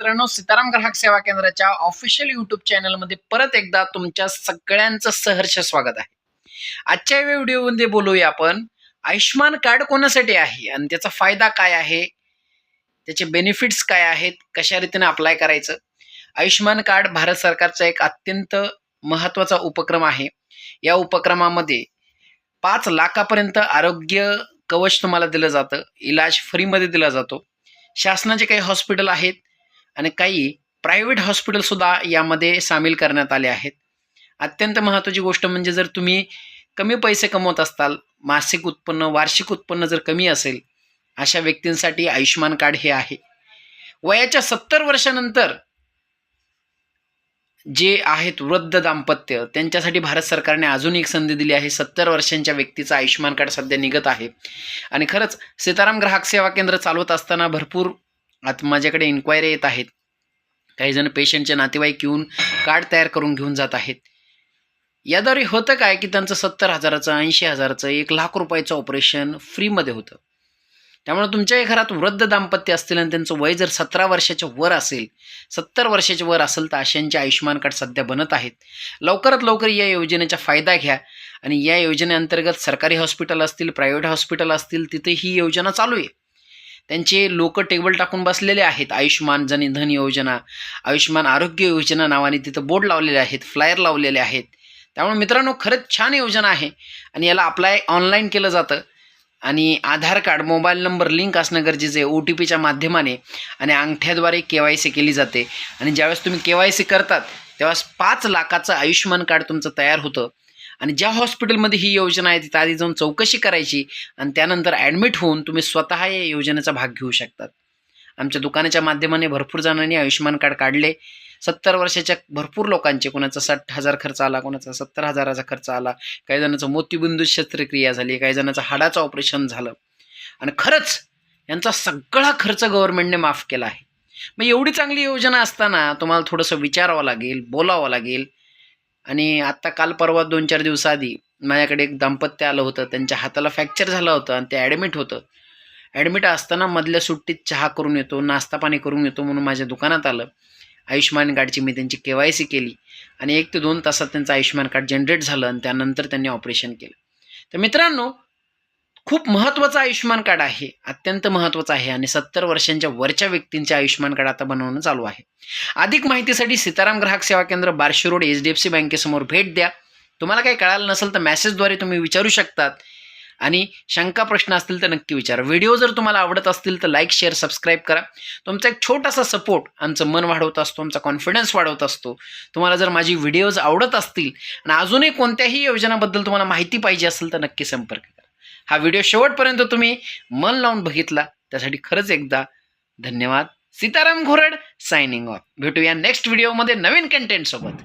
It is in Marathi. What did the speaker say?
मित्रांनो सीताराम ग्राहक सेवा केंद्राच्या ऑफिशियल युट्यूब चॅनलमध्ये परत एकदा तुमच्या सगळ्यांचं सहर्ष स्वागत आहे. आजच्या या व्हिडिओमध्ये बोलूया आपण आयुष्यमान कार्ड कोणासाठी आहे आणि त्याचा फायदा काय आहे? त्याचे बेनिफिट्स काय आहेत? कशा रीतीने अप्लाय करायचं? आयुष्यमान कार्ड भारत सरकारचा एक अत्यंत महत्त्वाचा उपक्रम आहे. या उपक्रमामध्ये पाच लाखापर्यंत आरोग्य कवच तुम्हाला दिलं जातं इलाज फ्रीमध्ये दिला जातो. शासनाचे काही हॉस्पिटल आहेत आणि काही प्रायव्हेट हॉस्पिटलसुद्धा यामध्ये सामील करण्यात आले आहेत. अत्यंत महत्त्वाची गोष्ट म्हणजे जर तुम्ही कमी पैसे कमवत असताल मासिक उत्पन्न वार्षिक उत्पन्न जर कमी असेल अशा व्यक्तींसाठी आयुष्यमान कार्ड हे आहे. वयाच्या सत्तर वर्षानंतर जे आहेत वृद्ध दाम्पत्य त्यांच्यासाठी भारत सरकारने अजून एक संधी दिली आहे. सत्तर वर्षांच्या व्यक्तीचं आयुष्यमान कार्ड सध्या निघत आहे. आणि खरंच सीताराम ग्राहक सेवा केंद्र चालवत असताना भरपूर आता माझ्याकडे इन्क्वायरी येत आहेत. काही जण पेशंटचे नातेवाईक येऊन कार्ड तयार करून घेऊन जात आहेत. याद्वारे होतं काय की त्यांचं सत्तर हजाराचं ऐंशी हजाराचं एक लाख रुपयाचं ऑपरेशन फ्रीमध्ये होतं. त्यामुळे तुमच्याही घरात वृद्ध दाम्पत्य असतील आणि त्यांचं वय जर सतरा वर्षाच्या वर असेल सत्तर वर्षाच्या वर असेल तर अशांचे आयुष्यमान कार्ड सध्या बनत आहेत. लवकरात लवकर या योजनेचा फायदा घ्या आणि या योजनेअंतर्गत सरकारी हॉस्पिटल असतील प्रायव्हेट हॉस्पिटल असतील तिथे ही योजना चालू आहे. त्यांचे लोक टेबल टाकून बसलेले आहेत. आयुष्यमान जनधन योजना आयुष्यमान आरोग्य योजना नावाने तिथं बोर्ड लावलेले आहेत फ्लायर लावलेले आहेत. त्यामुळे मित्रांनो खरंच छान योजना आहे आणि याला अप्लाय ऑनलाईन केलं जातं. आणि Aadhaar card mobile number link असणं गरजेचं आहे. ओ टी पीच्या माध्यमाने आणि अंगठ्याद्वारे के वाय सी केली जाते. आणि ज्यावेळेस तुम्ही के वाय सी करतात तेव्हा पाच लाखाचं आयुष्यमान कार्ड तुमचं तयार होतं. आणि ज्या हॉस्पिटलमध्ये ही योजना आहे तिथं आधी जाऊन चौकशी करायची आणि त्यानंतर ॲडमिट होऊन तुम्ही स्वतः या योजनेचा भाग घेऊ शकतात. आमच्या दुकानाच्या माध्यमाने भरपूर जणांनी आयुष्यमान कार्ड काढले. सत्तर वर्षाच्या भरपूर लोकांचे कोणाचा साठ हजार खर्च आला कोणाचा सत्तर हजाराचा खर्च आला काही जणांचं मोतीबिंदू शस्त्रक्रिया झाली काही जणांचं हाडाचं ऑपरेशन झालं. आणि खरंच यांचा सगळा खर्च गव्हर्नमेंटने माफ केला आहे. मग एवढी चांगली योजना असताना तुम्हाला थोडंसं विचारावं लागेल बोलावं लागेल आणि आत्ता काल परवा दोन चार दिवसाआधी माझ्याकडे एक दाम्पत्य आलं होतं. त्यांच्या हाताला फ्रॅक्चर झालं होतं आणि ते ॲडमिट होतं. ॲडमिट असताना मधल्या सुट्टीत चहा करून येतो नाश्ता पाणी करून येतो म्हणून माझ्या दुकानात आलं. आयुष्यमान कार्डची मी त्यांची के वाय सी केली आणि एक ते दोन तासात त्यांचं आयुष्यमान कार्ड जनरेट झालं आणि त्यानंतर त्यांनी ऑपरेशन केलं. तर मित्रांनो खूप महत्त्वाचं आयुष्यमान कार्ड आहे. अत्यंत महत्त्वाचं आहे आणि सत्तर वर्षांच्या वरच्या व्यक्तींचे आयुष्यमान कार्ड आता बनवणं चालू आहे. अधिक माहितीसाठी सीताराम ग्राहक सेवा केंद्र Barshi road H D F C बँकेसमोर भेट द्या. तुम्हाला काही कळालं नसेल तर मॅसेजद्वारे तुम्ही विचारू शकतात. आणि शंका प्रश्न असतील तर नक्की विचारा. व्हिडिओ जर तुम्हाला आवडत असतील तर लाईक शेअर सबस्क्राईब करा. तुमचा एक छोटासा सपोर्ट आमचं मन वाढवत असतो आमचा कॉन्फिडन्स वाढवत असतो. तुम्हाला जर माझी व्हिडिओज आवडत असतील आणि अजूनही कोणत्याही योजनाबद्दल तुम्हाला माहिती पाहिजे असेल तर नक्की संपर्क हा व्हिडिओ शेवटपर्यंत तुम्ही मन लावून बघितला. त्यासाठी खरंच एकदा धन्यवाद. सीताराम घोरड सायनिंग ऑफ भेटूया नेक्स्ट व्हिडिओमध्ये नवीन कंटेंट सोबत.